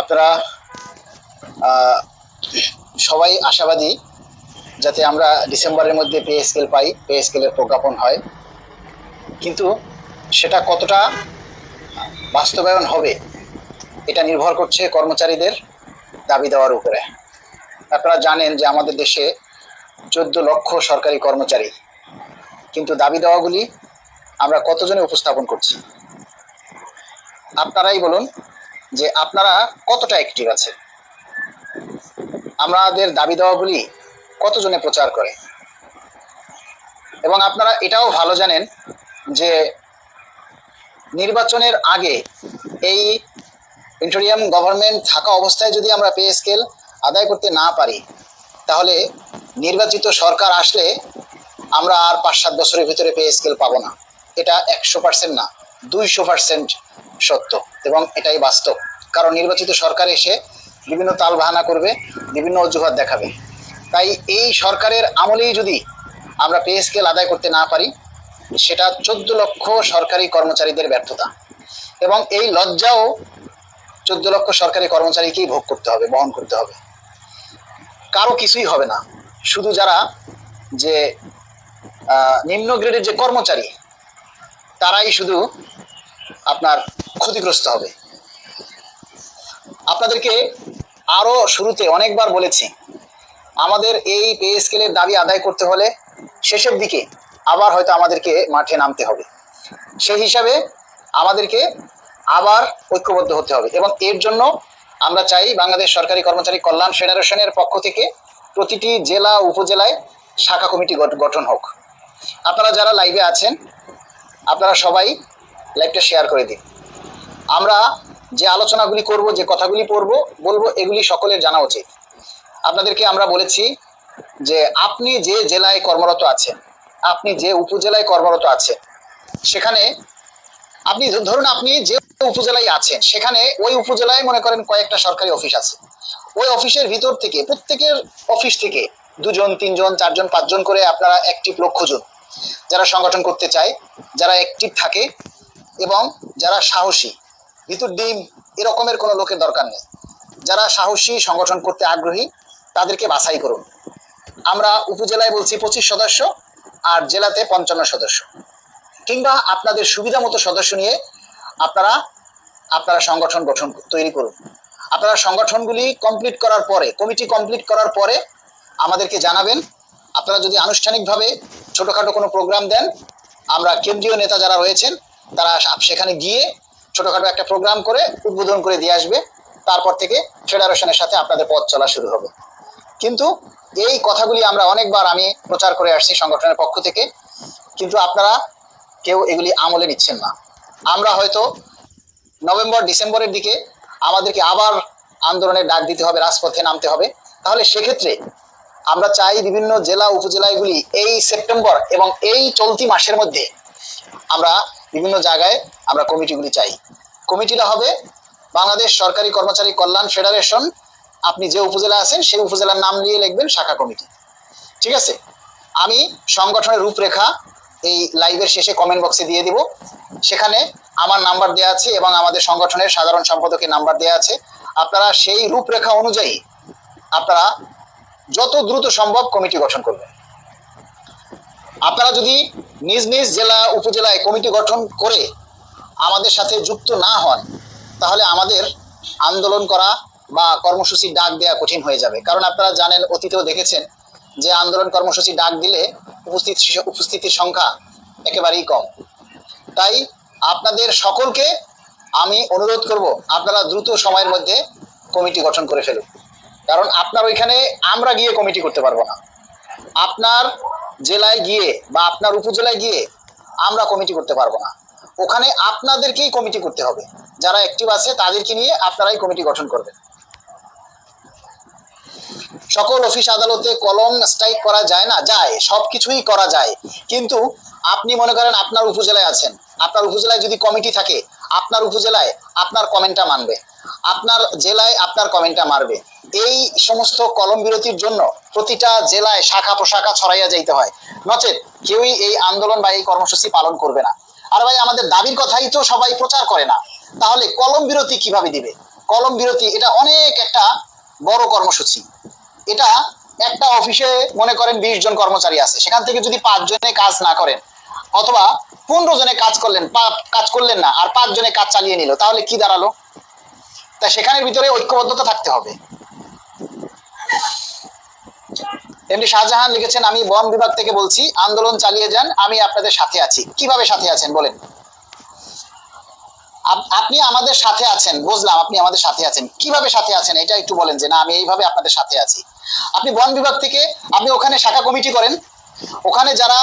আপনারা সবাই আশাবাদী যাতে আমরা ডিসেম্বরের মধ্যে পে স্কেল পাই, পে স্কেলের প্রজ্ঞাপন হয়। কিন্তু সেটা কতটা বাস্তবায়ন হবে, এটা নির্ভর করছে কর্মচারীদের দাবি দেওয়ার উপরে। আপনারা জানেন যে আমাদের দেশে চোদ্দ লক্ষ সরকারি কর্মচারী, কিন্তু দাবি দেওয়াগুলি আমরা কতজনে উপস্থাপন করছি? আপনারাই বলুন যে আপনারা কতটা অ্যাক্টিভ আছে আমাদের দাবি দেওয়াগুলি কতজনে প্রচার করে? এবং আপনারা এটাও ভালো জানেন যে নির্বাচনের আগে এই ইন্টোরিয়াম গভর্নমেন্ট থাকা অবস্থায় যদি আমরা পে স্কেল আদায় করতে না পারি, তাহলে নির্বাচিত সরকার আসলে আমরা আর পাঁচ সাত বছরের ভিতরে পে স্কেল পাবো না। এটা একশো পার্সেন্ট না, দুইশো পার্সেন্ট সত্য এবং এটাই বাস্তব। কারণ নির্বাচিত সরকার এসে বিভিন্ন তালবাহানা করবে, বিভিন্ন অজুহাত দেখাবে। তাই এই সরকারের আমলেই যদি আমরা পে স্কেল আদায় করতে না পারি, সেটা চোদ্দ লক্ষ সরকারি কর্মচারীদের ব্যর্থতা। এবং এই লজ্জাও চোদ্দ লক্ষ সরকারি কর্মচারীকেই ভোগ করতে হবে, বহন করতে হবে। কারও কিছুই হবে না। শুধু যারা যে নিম্ন গ্রেডের যে কর্মচারী, তারাই শুধু আপনার ক্ষতিগ্রস্ত হবে। আপনাদেরকে আরও শুরুতে অনেকবার বলেছি, আমাদের এই পে স্কেলের দাবি আদায় করতে হলে শেষের দিকে আবার হয়তো আমাদেরকে মাঠে নামতে হবে। সেই হিসাবে আমাদেরকে আবার ঐক্যবদ্ধ হতে হবে এবং এর জন্য আমরা চাই বাংলাদেশ সরকারি কর্মচারী কল্যাণ ফেডারেশনের পক্ষ থেকে প্রতিটি জেলা, উপজেলায় শাখা কমিটি গঠ- গঠন হোক। আপনারা যারা লাইভে আছেন, আপনারা সবাই লাইভটা শেয়ার করে দিন আমরা যে আলোচনাগুলি করব, যে কথাগুলি পড়ব, বলব, এগুলি সকলের জানা উচিত। আপনাদেরকে আমরা বলেছি যে আপনি যে জেলায় কর্মরত আছেন, আপনি যে উপজেলায় কর্মরত আছেন, সেখানে আপনি ধরুন আপনি যে উপজেলায় আছেন, সেখানে ওই উপজেলায় মনে করেন কয়েকটা সরকারি অফিস আছে। ওই অফিসের ভিতর থেকে, প্রত্যেকের অফিস থেকে দুজন, তিনজন, চারজন, পাঁচজন করে আপনারা অ্যাক্টিভ লোক খুঁজুন। যারা সংগঠন করতে চায়, যারা অ্যাক্টিভ থাকে এবং যারা সাহসী ভিতর ডিম এরকমের কোনো লোকের দরকার নেই। যারা সাহসী, সংগঠন করতে আগ্রহী, তাদেরকে বাছাই করুন। আমরা উপজেলায় বলছি পঁচিশ সদস্য আর জেলাতে পঞ্চান্ন সদস্য। কিংবা আপনাদের সুবিধা মতো সদস্য নিয়ে আপনারা আপনারা সংগঠন গঠন তৈরি করুন। আপনারা সংগঠনগুলি কমপ্লিট করার পরে কমিটি কমপ্লিট করার পরে আমাদেরকে জানাবেন। আপনারা যদি আনুষ্ঠানিকভাবে ছোটোখাটো কোনো প্রোগ্রাম দেন, আমরা কেন্দ্রীয় নেতা যারা রয়েছেন তারা সেখানে গিয়ে ছোটোখাটো একটা প্রোগ্রাম করে উদ্বোধন করে দিয়ে আসবে। তারপর থেকে ফেডারেশনের সাথে আপনাদের পথ চলা শুরু হবে। কিন্তু এই কথাগুলি আমরা অনেকবার আমি প্রচার করে আসছি সংগঠনের পক্ষ থেকে। কিন্তু আপনারা কেউ এগুলি আমলে নিচ্ছেন না। আমরা হয়তো নভেম্বর, ডিসেম্বরের দিকে আমাদেরকে আবার আন্দোলনের ডাক দিতে হবে, রাজপথে নামতে হবে। তাহলে সেক্ষেত্রে আমরা চাই বিভিন্ন জেলা, উপজেলাগুলি এই সেপ্টেম্বর এবং এই চলতি মাসের মধ্যে আমরা বিভিন্ন জায়গায় আমরা কমিটিগুলি চাই। কমিটিটা হবে বাংলাদেশ সরকারি কর্মচারী কল্যাণ ফেডারেশন। আপনি যে উপজেলা আছেন, সেই উপজেলার নাম নিয়ে লিখবেন শাখা কমিটি। ঠিক আছে? আমি সংগঠনের রূপরেখা এই লাইভের শেষে কমেন্ট বক্সে দিয়ে দিব। সেখানে আমার নাম্বার দেওয়া আছে এবং আমাদের সংগঠনের সাধারণ সম্পাদকের নাম্বার দেওয়া আছে। আপনারা সেই রূপরেখা অনুযায়ী আপনারা যত দ্রুত সম্ভব কমিটি গঠন করবেন। আপনারা যদি নিজ নিজ জেলা, উপজেলায় কমিটি গঠন করে আমাদের সাথে যুক্ত না হন, তাহলে আমাদের আন্দোলন করা বা কর্মসূচি ডাক দেওয়া কঠিন হয়ে যাবে। কারণ আপনারা জানেন, অতীতেও দেখেছেন যে আন্দোলন কর্মসূচি ডাক দিলে উপস্থিত উপস্থিতির সংখ্যা একেবারেই কম। তাই আপনাদের সকলকে আমি অনুরোধ করব, আপনারা দ্রুত সময়ের মধ্যে কমিটি গঠন করে ফেলুন। কারণ আপনার ওইখানে আমরা গিয়ে কমিটি করতে পারব না। আপনার জেলায় গিয়ে বা আপনার উপজেলায় গিয়ে আমরা কমিটি করতে পারব না। ওখানে আপনাদেরকেই কমিটি করতে হবে। যারা অ্যাক্টিভ আছে, তাদেরকে নিয়ে আপনারাই কমিটি গঠন করবেন। সকল অফিস আদালতে কলম স্ট্রাইক করা যায় না, যায় সব কিছুই করা যায়। কিন্তু আপনি মনে করেন আপনার উপজেলায় আছেন। আপনার উপজেলায় যদি কমিটি থাকে, আপনার উপজেলায় আপনার কমেন্টটা মানবে। আপনার জেলায় আপনার কমেন্টটা মারবে। এই সমস্ত কলম বিরতির জন্য প্রতিটা জেলায় শাখা প্রশাখা ছড়াইয়া যাইতে হয়। নচেত কেউই এই আন্দোলন বা এই কর্মসূচি পালন করবে না। আর ভাই, আমাদের দাবির কথাই তো সবাই প্রচার করে না। তাহলে কলম বিরতি কীভাবে দিবে? কলম বিরতি, এটা অনেক একটা বড় কর্মসূচি। এটা একটা অফিসে মনে করেন বিশ জন কর্মচারী আছে। সেখান থেকে যদি পাঁচ জনে কাজ না করেন, অথবা পনেরো জনে কাজ করলেন কাজ করলেন না, আর পাঁচ জনে কাজ চালিয়ে নিল, তাহলে কি দাঁড়াল? তা সেখানের ভিতরে ঐক্যবদ্ধতা থাকতে হবে। এমনি শাহজাহান লিখেছেন, আমি বন বিভাগ থেকে বলছি, আন্দোলন চালিয়ে যান, আমি আপনাদের সাথে আছি। কীভাবে সাথে আছেন বলেন? আপনি আমাদের সাথে আছেন, বুঝলাম, আপনি আমাদের সাথে আছেন। কীভাবে সাথে আছেন এটা একটু বলেন যে, না, আমি এইভাবে আপনাদের সাথে আছি। আপনি বন বিভাগ থেকে, আপনি ওখানে শাখা কমিটি করেন, ওখানে যারা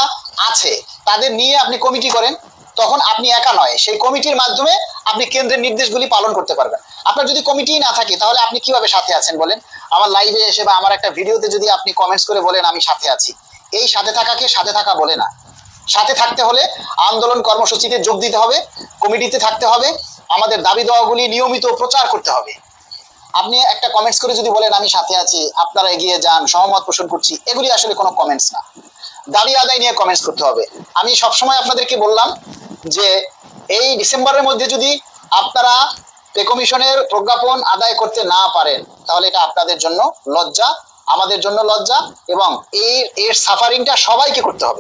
আছে, তাদের নিয়ে আপনি কমিটি করেন, তখন আপনি একা নয়। সেই কমিটির মাধ্যমে আপনি কেন্দ্রের নির্দেশগুলি পালন করতে পারবেন। আপনার যদি কমিটি না থাকে, তাহলে আপনি কীভাবে সাথে আছেন বলেন? আমার লাইভে এসে বা আমার একটা ভিডিওতে যদি আপনি কমেন্টস করে বলেন, আমি সাথে আছি। এই সাথে থাকাকে সাথে থাকা বলে না। সাথে থাকতে হলে আন্দোলন কর্মসূচিতে যোগ দিতে হবে কমিটিতে থাকতে হবে, আমাদের দাবি দেওয়াগুলি নিয়মিত প্রচার করতে হবে। আপনি একটা কমেন্টস করে যদি বলেন, আমি সাথে আছি, আপনারা এগিয়ে যান, সহমত পোষণ করছি, এগুলি আসলে কোনো কমেন্টস না। দাবি আদায় নিয়ে কমেন্টস করতে হবে। আমি সবসময় আপনাদেরকে বললাম যে, এই ডিসেম্বরের মধ্যে যদি আপনারা পে কমিশনের প্রজ্ঞাপন আদায় করতে না পারেন, তাহলে এটা আপনাদের জন্য লজ্জা, আমাদের জন্য লজ্জা এবং এই এর সাফারিংটা সবাইকে করতে হবে।